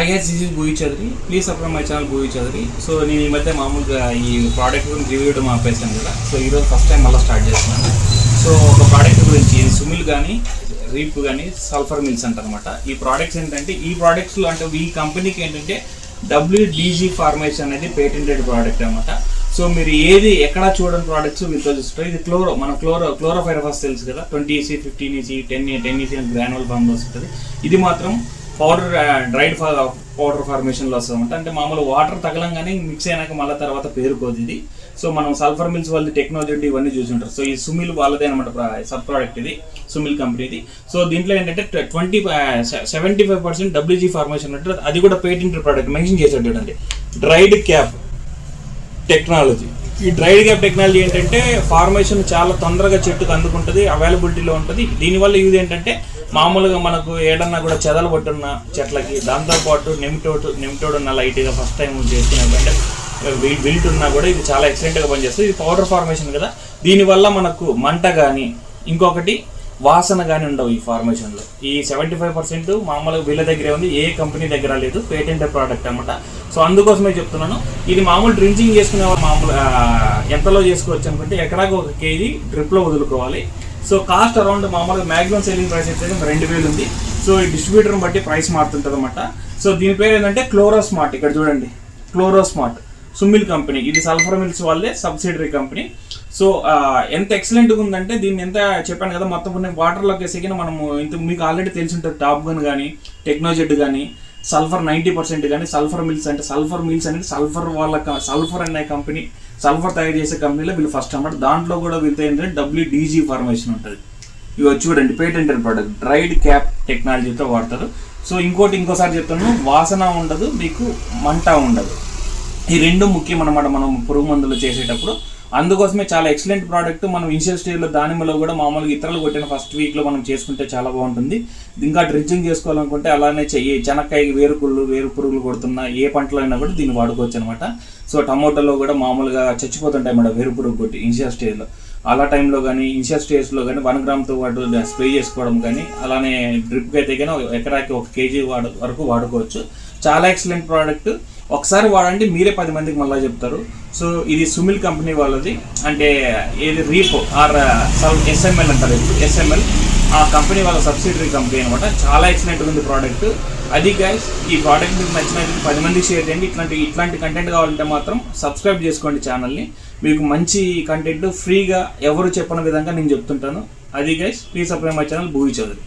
I guess this is Bhuvi Chowdary please subscribe my channel Bhuvi Chowdary so నేను ఈ మధ్య మామూలుగా ఈ ప్రోడక్ట్ గురించి రివ్యూ ఇవ్వడం ఆపేసాను కదా. సో ఈరోజు ఫస్ట్ టైం మళ్ళీ స్టార్ట్ చేస్తున్నాను. సో ఒక ప్రోడక్ట్ గురించి సుమిల్ కానీ రీప్ కానీ సల్ఫర్ మిల్స్ అంటారనమాట ఈ ప్రోడక్ట్స్ ఏంటంటే ఈ ప్రోడక్ట్స్లో అంటే ఈ కంపెనీకి ఏంటంటే డబ్ల్యూడిజీ ఫార్మేషన్ అనేది పేటెంటెడ్ ప్రోడక్ట్ అనమాట సో మీరు ఏది ఎక్కడ చూడని ప్రోడక్ట్స్ వీళ్ళతో చూస్తారు ఇది క్లోరో మన క్లోరో క్లోరోఫైరఫాస్ తెలుసు కదా. Twenty EC fifteen EC ten ten EC అని గ్రానువల్ ఫార్మ్లో వస్తుంది ఇది మాత్రం పౌడర్ డ్రైడ్ పౌడర్ ఫార్మేషన్లో వస్తుంది అనమాట అంటే మామూలు వాటర్ తగలంగానే మిక్స్ అయినాక మళ్ళీ తర్వాత పేరుకోదు ఇది సో మనం సల్ఫర్ మిల్స్ వాళ్ళది టెక్నాలజీ ఇవన్నీ చూసి ఉంటారు సో ఈ సుమిల్ వాళ్ళదే అనమాట సబ్ ప్రోడక్ట్ ఇది సుమిల్ కంపెనీది సో దీంట్లో ఏంటంటే twenty seventy five percent WG formation అంటే అది కూడా పేటెంట్ ప్రోడక్ట్ మెన్షన్ చేశాడు చూడండి. డ్రైడ్ క్యాప్ టెక్నాలజీ ఈ డ్రైడ్ గ్యాప్ టెక్నాలజీ ఏంటంటే ఫార్మేషన్ చాలా తొందరగా చెట్టుకు అందుకుంటుంది అవైలబిలిటీలో ఉంటుంది. దీనివల్ల యూజ్ ఏంటంటే మామూలుగా మనకు ఏడన్నా కూడా చెదలు పట్టున్న చెట్లకి దాంతోపాటు నెమిటోడు నెమిటోడు ఉన్న లైట్గా ఫస్ట్ టైం చేసుకునే బిల్ట్ ఉన్నా కూడా ఇది చాలా ఎక్సలెంట్గా పనిచేస్తుంది. ఇది పౌడర్ ఫార్మేషన్ కదా. దీనివల్ల మనకు మంట కానీ ఇంకొకటి వాసన కానీ ఉండవు ఈ ఫార్మేషన్లో. ఈ సెవెంటీ ఫైవ్ పర్సెంట్ మామూలుగా వీళ్ళ దగ్గరే ఉంది ఏ కంపెనీ దగ్గర లేదు పేటెంట్ ప్రోడక్ట్ అనమాట సో అందుకోసమే చెప్తున్నాను ఇది మామూలు డ్రింకింగ్ చేసుకునే వాళ్ళు మామూలు ఎంతలో చేసుకోవచ్చు అనుకుంటే ఎకరాకు ఒక కేజీ డ్రిప్లో వదులుకోవాలి. సో కాస్ట్ అరౌండ్ మామూలుగా మ్యాక్సిమం సెల్లింగ్ ప్రైస్ అయితే రెండు వేలు ఉంది. సో ఈ డిస్ట్రిబ్యూటర్ని బట్టి ప్రైస్ మారుతుంటుంది అనమాట సో దీని పేరు ఏంటంటే క్లోరోస్మార్ట్ ఇక్కడ చూడండి. Chlorosmart Sumil company. ఇది సల్ఫర్ మిల్స్ వాళ్ళే సబ్సిడరీ కంపెనీ సో ఎంత ఎక్సలెంట్గా ఉందంటే దీన్ని ఎంత చెప్పాను కదా మొత్తం వాటర్లోకి వేసేకిన మనము ఇంత మీకు ఆల్రెడీ తెలిసి ఉంటుంది టాప్ గన్ కానీ టెక్నోజెట్ కానీ సల్ఫర్ నైంటీ పర్సెంట్ కానీ సల్ఫర్ మిల్స్ అంటే సల్ఫర్ మిల్స్ అనేది సల్ఫర్ వాళ్ళ సల్ఫర్ అనే కంపెనీ సల్ఫర్ తయారు చేసే కంపెనీలో వీళ్ళు ఫస్ట్ అన్నమాట. దాంట్లో కూడా వీళ్ళతో ఏంటంటే డబ్ల్యూడీజీ ఫార్మేషన్ ఉంటుంది. ఇవి చూడండి పేటెంటెడ్ ప్రోడక్ట్ డ్రైడ్ క్యాప్ టెక్నాలజీతో వాడతారు. సో ఇంకోటి ఇంకోసారి చెప్తాను వాసన ఉండదు మీకు మంట ఉండదు. ఈ రెండు ముఖ్యం అనమాట మనం పురుగు మందులు చేసేటప్పుడు. అందుకోసమే చాలా ఎక్సలెంట్ ప్రోడక్ట్. మనం ఇనిషియల్ స్టేజ్లో దానిమ్మలో కూడా మామూలుగా ఇతరులు కొట్టిన ఫస్ట్ వీక్లో మనం చేసుకుంటే చాలా బాగుంటుంది. ఇంకా డ్రించింగ్ చేసుకోవాలనుకుంటే అలానే చెయ్యి చెనక్కాయ వేరుకుళ్ళు వేరు పురుగులు కొడుతున్న ఏ పంటలో అయినా కూడా దీన్ని వాడుకోవచ్చు అనమాట సో టమోటాలో కూడా మామూలుగా చచ్చిపోతుంటాయి మేడం వేరు పురుగు కొట్టి ఇనిషియల్ స్టేజ్లో అలా టైంలో కానీ ఇనిషియల్ స్టేజ్లో కానీ వన్ గ్రామ్తో పాటు స్ప్రే చేసుకోవడం కానీ అలానే డ్రిప్కి అయితే కానీ ఎకరాకి ఒక కేజీ వాడు వరకు వాడుకోవచ్చు. చాలా ఎక్సలెంట్ ప్రోడక్ట్. ఒకసారి వాడండి మీరే పది మందికి మళ్ళీ చెప్తారు. సో ఇది సుమిల్ కంపెనీ వాళ్ళది. అంటే ఏది రీపో ఆర్ ఎస్ఎంఎల్ అంటారు ఎస్ఎంఎల్ ఆ కంపెనీ వాళ్ళ సబ్సిడరీ కంపెనీ అనమాట చాలా ఎక్సలెంట్ ఉంది ప్రోడక్ట్. అది గైస్ ఈ ప్రోడక్ట్ మీకు నచ్చినట్టు పది మందికి షేర్ చేయండి. ఇట్లాంటి ఇట్లాంటి కంటెంట్ కావాలంటే మాత్రం సబ్స్క్రైబ్ చేసుకోండి ఛానల్ని మీకు మంచి కంటెంట్ ఫ్రీగా ఎవరు చెప్పని విధంగా నేను చెప్తుంటాను. అది guys please subscribe my channel Bhuvi Chowdary.